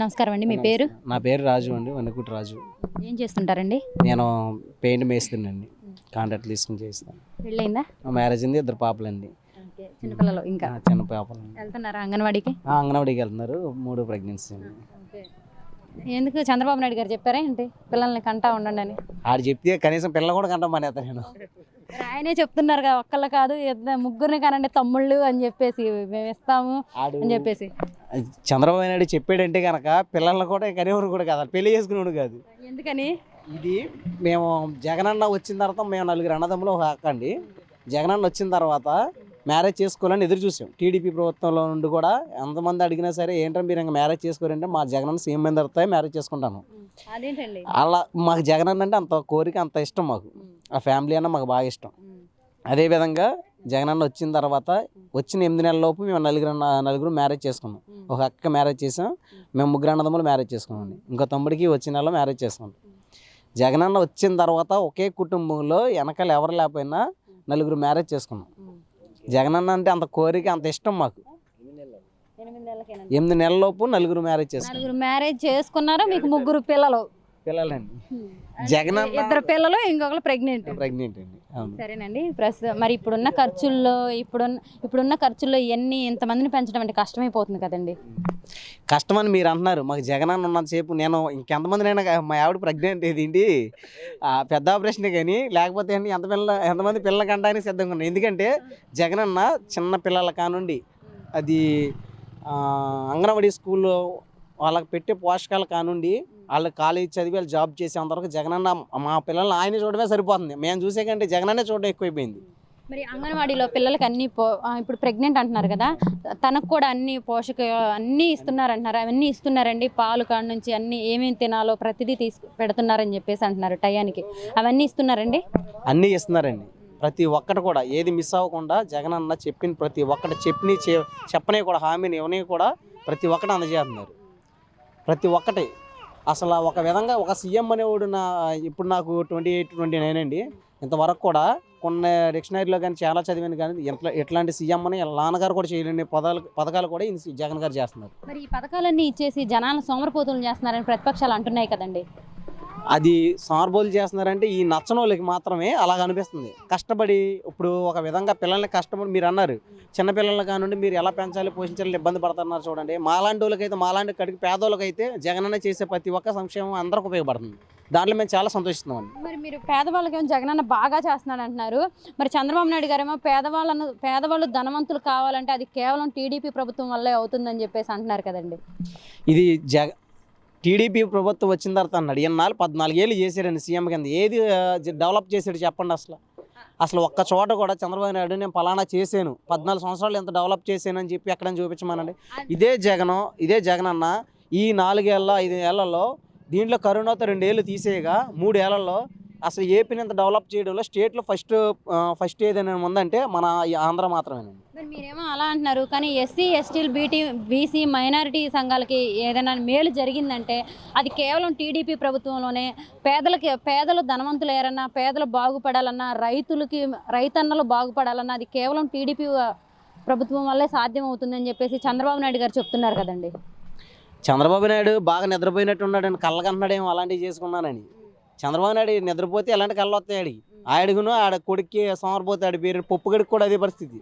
నమస్కారం అండి మీ పేరు? నా పేరు రాజు అండి వన్నకుటి రాజు. ఏం చేస్తుంటారండి? నేను పెయింట్ మేస్తుండండి కాంట్రాక్ట్ తీసుకుని చేస్తాను. పెళ్ళయిందా? మా మ్యారేజ్ ఉంది ఇద్దరు పాపలండి. చిన్నపిల్లలు ఇంకా? చిన్న పాపలు వెళ్తున్నారా అంగన్వాడీకి? అంగన్వాడికి వెళ్తున్నారు మూడు ప్రెగ్నెన్సీ అండి. ఎందుకు చంద్రబాబు నాయుడు గారు చెప్పారా ఏంటి? పిల్లల్ని కంటా ఉండండి అని. ఆడు చెప్తే కనీసం పిల్లలు కూడా కంటాం మానేస్తా నేను. ఆయనే చెప్తున్నారు కదా ఒక్కళ్ళు కాదు ముగ్గురిని కానండి తమ్ముళ్ళు అని చెప్పేసి మేము ఇస్తాము అని చెప్పేసి. చంద్రబాబు నాయుడు చెప్పాడంటే కనుక పిల్లల్ని కూడా కనేవారు కూడా కాదు పెళ్ళి చేసుకునేవాడు కాదు. ఎందుకని? ఇది మేము జగనన్న వచ్చిన తర్వాత మేము నలుగురు అన్నదమ్ములు ఒక అక్క అండి. జగనన్న వచ్చిన తర్వాత మ్యారేజ్ చేసుకోవాలని ఎదురు చూసాం. టీడీపీ ప్రభుత్వంలో నుండి కూడా ఎంతమంది అడిగినా సరే ఏంటంటే మీరు ఇంకా మ్యారేజ్ చేసుకోరంటే మా జగనన్న సీఎం అయిన తర్వాత మ్యారేజ్ చేసుకుంటాను. అలా మాకు జగనన్న అంటే అంత కోరిక అంత ఇష్టం మాకు. ఆ ఫ్యామిలీ అన్న మాకు బాగా ఇష్టం. అదేవిధంగా జగనన్న వచ్చిన తర్వాత వచ్చిన ఎనిమిది నెలల లోపు మేము నలుగురు నలుగురు మ్యారేజ్ చేసుకున్నాం. ఒక అక్క మ్యారేజ్ చేసాం. మేము ముగ్గురు అన్నదమ్ములు మ్యారేజ్ చేసుకున్నాం ఇంకో తమ్ముడికి వచ్చిన నెలలో మ్యారేజ్ చేసుకున్నాం. జగనన్న వచ్చిన తర్వాత ఒకే కుటుంబంలో వెనకాల ఎవరు లేకపోయినా నలుగురు మ్యారేజ్ చేసుకున్నాం. జగనన్న అంటే అంత కోరిక అంత ఇష్టం మాకు. ఎనిమిది నెలల లోపు నలుగురు మ్యారేజ్ చేసుకున్నాం. నలుగురు మ్యారేజ్ చేసుకున్నారు మీకు ముగ్గురు పిల్లలు. పిల్లలండి. జగనన్న ఇద్దరు పిల్లలు ఇంకొకరు ప్రెగ్నెంట్ ప్రెగ్నెంట్ అండి. సరేనండి. ప్రస్తుతం మరి ఇప్పుడున్న ఖర్చుల్లో ఇప్పుడున్న ఇప్పుడున్న ఖర్చుల్లో ఇవన్నీ ఇంతమందిని పెంచడం అంటే కష్టమైపోతుంది కదండి. కష్టమని మీరు అంటున్నారు. మాకు జగనన్న ఉన్నంతసేపు నేను ఇంకెంతమంది నేను మా ఆవిడ ప్రెగ్నెంట్ ఏంటి ఆ, పెద్ద ఆపరేషనే కానీ లేకపోతే ఎంత పిల్ల ఎంతమంది పిల్లల కంటానికి సిద్ధంగా ఉన్నాను ఎందుకంటే జగనన్న చిన్న పిల్లల కానుండి. అది అంగన్వాడీ స్కూల్లో వాళ్ళకి పెట్టే పోషకాలు కానుండి వాళ్ళకి కాలేజ్ చదివి వాళ్ళు జాబ్ చేసేంతవరకు జగనన్న మా పిల్లల్ని ఆయన చూడడమే సరిపోతుంది. మేము చూసే కంటే జగనన్నే చూడడం ఎక్కువైపోయింది. మరి అంగన్వాడీలో పిల్లలకి అన్ని ఇప్పుడు ప్రెగ్నెంట్ అంటున్నారు కదా తనకు కూడా అన్ని పోషక అన్నీ ఇస్తున్నారు అంటున్నారు అవన్నీ ఇస్తున్నారండి పాలు కాడ నుంచి అన్ని ఏమేమి తినాలో ప్రతిదీ తీసు పెడుతున్నారని చెప్పేసి అంటున్నారు టయానికి. అవన్నీ ఇస్తున్నారండి? అన్నీ ఇస్తున్నారండి. ప్రతి ఒక్కటి కూడా. ఏది మిస్ అవ్వకుండా జగన్ అన్న చెప్పిన ప్రతి ఒక్కటి చెప్పని చెప్పని కూడా హామీని ఇవని కూడా ప్రతి ఒక్కటి అందజేస్తున్నారు. ప్రతి ఒక్కటి అసలు ఒక విధంగా ఒక సీఎం అనేవాడు నా ఇప్పుడు నాకు ట్వంటీ ఎయిట్ ట్వంటీ నైన్ అండి. ఇంతవరకు కూడా కొన్ని డిక్షనరీలో కానీ చాలా చదివాను కానీ ఇట్లా ఇట్లాంటి సీఎం అని నాన్నగారు కూడా చేయలేని పదాలు పథకాలు కూడా జగన్ గారు చేస్తున్నారు. మరి ఈ పథకాలన్నీ ఇచ్చేసి జనాలను సోమరపోతులు చేస్తున్నారని ప్రతిపక్షాలు అంటున్నాయి కదండి. అది సార్బోలు చేస్తున్నారంటే ఈ నచ్చని వాళ్ళకి మాత్రమే అలాగ అనిపిస్తుంది. కష్టపడి ఇప్పుడు ఒక విధంగా పిల్లల్ని కష్టపడి మీరు అన్నారు చిన్నపిల్లల కానుండి మీరు ఎలా పెంచాలి పోషించాలి ఇబ్బంది పడుతున్నారు చూడండి. మాలాంటి వాళ్ళకైతే మాలాంటి కడికి పేదోళ్ళకైతే జగనన్న చేసే ప్రతి ఒక్క సంక్షేమం అందరికి ఉపయోగపడుతుంది. దాంట్లో మేము చాలా సంతోషిస్తున్నాం మరి మీరు పేదవాళ్ళకేమో జగనన్న బాగా చేస్తున్నాడు అంటున్నారు. మరి చంద్రబాబు నాయుడు గారేమో పేదవాళ్ళను పేదవాళ్ళు ధనవంతులు కావాలంటే అది కేవలం టీడీపీ ప్రభుత్వం వల్లే అవుతుందని చెప్పేసి అంటున్నారు కదండి. ఇది జగ టీడీపీ ప్రభుత్వం వచ్చిన తర్వాత అన్నాడు ఎన్నాళ్ళు పద్నాలుగేళ్ళు చేశారండి సీఎం కింద. ఏది డెవలప్ చేశాడు చెప్పండి అసలు. అసలు ఒక్క చోట కూడా చంద్రబాబు నాయుడు నేను పలానా చేశాను. పద్నాలుగు సంవత్సరాలు ఎంత డెవలప్ చేశాను అని చెప్పి ఎక్కడ చూపించమనండి. ఇదే జగన్ ఇదే జగన్ అన్న ఈ నాలుగేళ్ళ ఐదు ఏళ్ళలో దీంట్లో కరోనాతో రెండేళ్ళు తీసేయగా మూడేళ్ళలో అసలు ఏపీని ఎంత డెవలప్ చేయడంలో స్టేట్లో ఫస్ట్ ఫస్ట్ ఏదైనా ఉందంటే మన ఆంధ్ర మాత్రమేనండి. మరి మీరేమో అలా అంటున్నారు కానీ ఎస్సీ ఎస్టీలు బీటీ బీసీ మైనారిటీ సంఘాలకి ఏదైనా మేలు జరిగిందంటే అది కేవలం టీడీపీ ప్రభుత్వంలోనే పేదలకి పేదలు ధనవంతులు ఏరన్నా పేదలు బాగుపడాలన్నా రైతులకి రైతన్నలు బాగుపడాలన్నా అది కేవలం టీడీపీ ప్రభుత్వం వల్లే సాధ్యం అవుతుందని చెప్పేసి చంద్రబాబు నాయుడు గారు చెప్తున్నారు కదండి. చంద్రబాబు నాయుడు బాగా నిద్రపోయినట్టు ఉన్నాడని కళ్ళకంటున్నాడేమో అలాంటివి చేసుకున్నానని. చంద్రబాబు నాయుడు నిద్రపోతే ఎలాంటి కళ్ళు వస్తాయి ఆడికి? ఆడుగును ఆడ కొడుక్కి సోమరిపోతే ఆడి పేరు పప్పు గడికి కూడా అదే పరిస్థితి.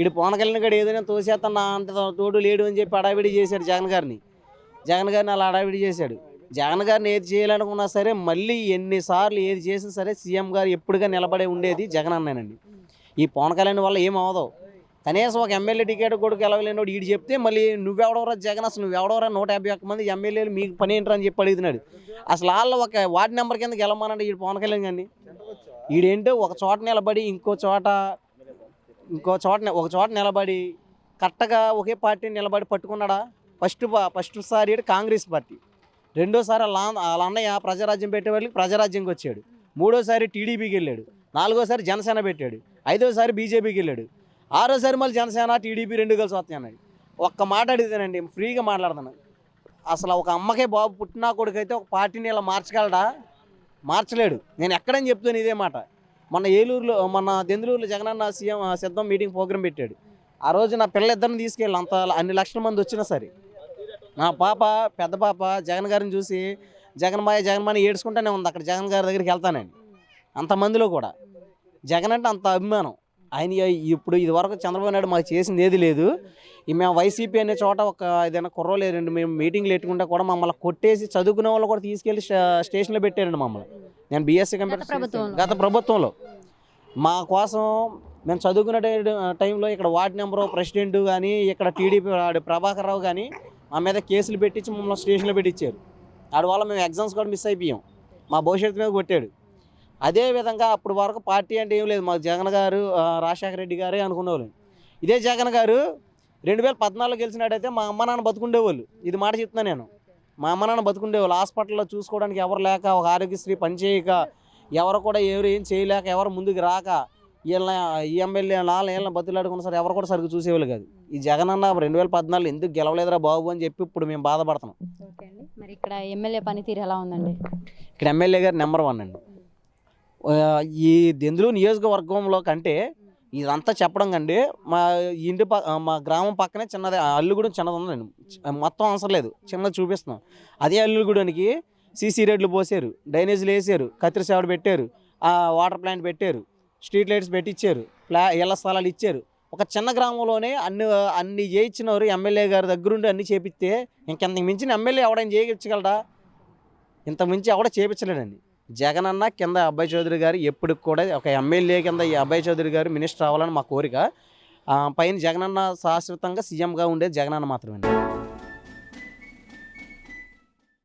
ఇటు పవన్ కళ్యాణ్ గడు ఏదైనా తోసేస్తాను అంత తోడు లేడు అని చెప్పి అడావిడి చేశాడు జగన్ గారిని. జగన్ గారిని అలా అడావిడి చేశాడు. జగన్ గారిని ఏది చేయాలనుకున్నా సరే మళ్ళీ ఎన్నిసార్లు ఏది చేసినా సరే సీఎం గారు ఎప్పుడుగా నిలబడే ఉండేది జగన్ అన్నానండి ఈ పవన్ కళ్యాణ్ వల్ల ఏం అవదు. కనీసం ఒక ఎమ్మెల్యే టికెట్ కూడా గెలవలేనోడు ఈడు చెప్తే మళ్ళీ నువ్వెవడవరా జగన్? అసలు నువ్వెవడవరా నూట యాభై ఒక్క మంది ఎమ్మెల్యేలు? మీకు పని ఏంటని చెప్పి అడుగుతున్నాడు. అసలు వాళ్ళ ఒక వార్డు నెంబర్ కింద గెలవమనండి ఈడు పవన్ కళ్యాణ్ కానీ ఈడేంటో ఒక చోట నిలబడి ఇంకో చోట ఇంకో చోట ఒక చోట నిలబడి కరెక్ట్గా ఒకే పార్టీ నిలబడి పట్టుకున్నాడా? ఫస్ట్ ఫస్ట్ సారి ఈడు కాంగ్రెస్ పార్టీ. రెండోసారి వాళ్ళ అన్నయ్య ప్రజారాజ్యం పెట్టేవాళ్ళకి ప్రజారాజ్యంకి వచ్చాడు. మూడోసారి టీడీపీకి వెళ్ళాడు. నాలుగోసారి జనసేన పెట్టాడు. ఐదోసారి బీజేపీకి వెళ్ళాడు. ఆరోసారి మళ్ళీ జనసేన టీడీపీ రెండు కలిసి వస్తాయి అన్నాడు ఒక్క మాట అడిగితేనండి ఫ్రీగా మాట్లాడుతున్నాను అసలు ఒక అమ్మకే బాబు పుట్టినా కొడుకైతే ఒక పార్టీని ఇలా మార్చగలడా? మార్చలేడు. నేను ఎక్కడని చెప్తాను ఇదే మాట. మొన్న ఏలూరులో మన దెందులూరులో జగనన్న సీఎం ఆ, సిద్ధం మీటింగ్ ప్రోగ్రామ్ పెట్టాడు. ఆ రోజు నా పిల్లలిద్దరిని తీసుకెళ్ళి అంత అన్ని లక్షల మంది వచ్చినా సరే నా పాప పెద్ద పాప జగన్ గారిని చూసి జగన్ మాయ జగన్ మాయ ఏడ్చుకుంటూనే ఉంది. అక్కడ జగన్ గారి దగ్గరికి వెళ్తానండి. అంతమందిలో కూడా. జగన్ అంటే అంత అభిమానం. ఆయన ఇప్పుడు ఇది వరకు చంద్రబాబు నాయుడు మాకు చేసింది ఏది లేదు. ఈ మేము వైసీపీ అనే చోట ఒక ఏదైనా కుర్రోలు రెండు మేము మీటింగ్లు పెట్టుకుంటే కూడా మమ్మల్ని కొట్టేసి చదువుకునే వాళ్ళు కూడా తీసుకెళ్ళి స్టా- స్టేషన్లో పెట్టారండి మమ్మల్ని. నేను బీఎస్సీ కంప్యూటర్ ప్రభుత్వంలో. గత ప్రభుత్వంలో. మా కోసం మేము చదువుకునే టైంలో ఇక్కడ వార్డ్ నెంబరు ప్రెసిడెంట్ కానీ ఇక్కడ టీడీపీ వాడు ప్రభాకర్ రావు కానీ మా మీద కేసులు పెట్టించి మమ్మల్ని స్టేషన్లో పెట్టించారు ఆడి వల్ల మేము ఎగ్జామ్స్ కూడా మిస్ అయిపోయాం. మా భవిష్యత్తు మీద కొట్టాడు. అదే విధంగా అప్పుడు వరకు పార్టీ అంటే ఏం లేదు. మాకు జగన్ గారు రాజశేఖర రెడ్డి గారే అనుకునేవాళ్ళు. ఇదే జగన్ గారు రెండు వేల పద్నాలుగు గెలిచినట్టయితే మా అమ్మ నాన్న బతుకుండేవాళ్ళు. ఇది మాట చెప్తున్నా నేను. మా అమ్మ నాన్న బతుకుండేవాళ్ళు. హాస్పిటల్లో చూసుకోవడానికి ఎవరు లేక ఒక ఆరోగ్యశ్రీ పనిచేయక ఎవరు కూడా ఎవరు ఏం చేయలేక ఎవరు ముందుకు రాక వీళ్ళ ఎమ్మెల్యే వాళ్ళ వీళ్ళని బతులాడుకున్న సరే ఎవరు కూడా సరిగ్గా చూసేవాళ్ళు కాదు. ఈ జగన్ అన్న రెండు వేల పద్నాలుగు ఎందుకు గెలవలేదురా బాబు అని చెప్పి ఇప్పుడు మేము బాధపడుతున్నాం. మరి ఇక్కడ ఎమ్మెల్యే పనితీరు ఎలా ఉందండి? ఇక్కడ ఎమ్మెల్యే గారు నెంబర్ వన్ అండి. ఈ దెందులు నియోజకవర్గంలో కంటే ఇదంతా చెప్పడం కండి మా ఇంటి మా గ్రామం పక్కనే చిన్నది ఆ అల్లుగూడెం చిన్నది ఉందండి మొత్తం అవసరం లేదు. చిన్నది చూపిస్తున్నాం. అదే అల్లుగూడెనికి సీసీ రేట్లు పోసారు డ్రైనేజీలు వేసారు కత్తిరి సేవడు పెట్టారు వాటర్ ప్లాంట్ పెట్టారు స్ట్రీట్ లైట్స్ పెట్టించారు ప్లా ఇళ్ళ స్థలాలు ఇచ్చారు. ఒక చిన్న గ్రామంలోనే అన్ని అన్ని చేయించినవారు ఎమ్మెల్యే గారి దగ్గరుండి అన్ని చేపిస్తే ఇంకెంతకు మించిన ఎమ్మెల్యే ఎవడైనా చేయించగలడా ఇంత మించి ఎవడ చేపించలేడండి జగన్ అన్న కింద అబ్బాయి చౌదరి గారు ఎప్పటికి కూడా ఒక ఎమ్మెల్యే కింద ఈ అబ్బాయి చౌదరి గారు మినిస్టర్ అవ్వాలని మా కోరిక. పైన జగనన్న శాశ్వతంగా సీఎంగా ఉండేది జగనన్న మాత్రమే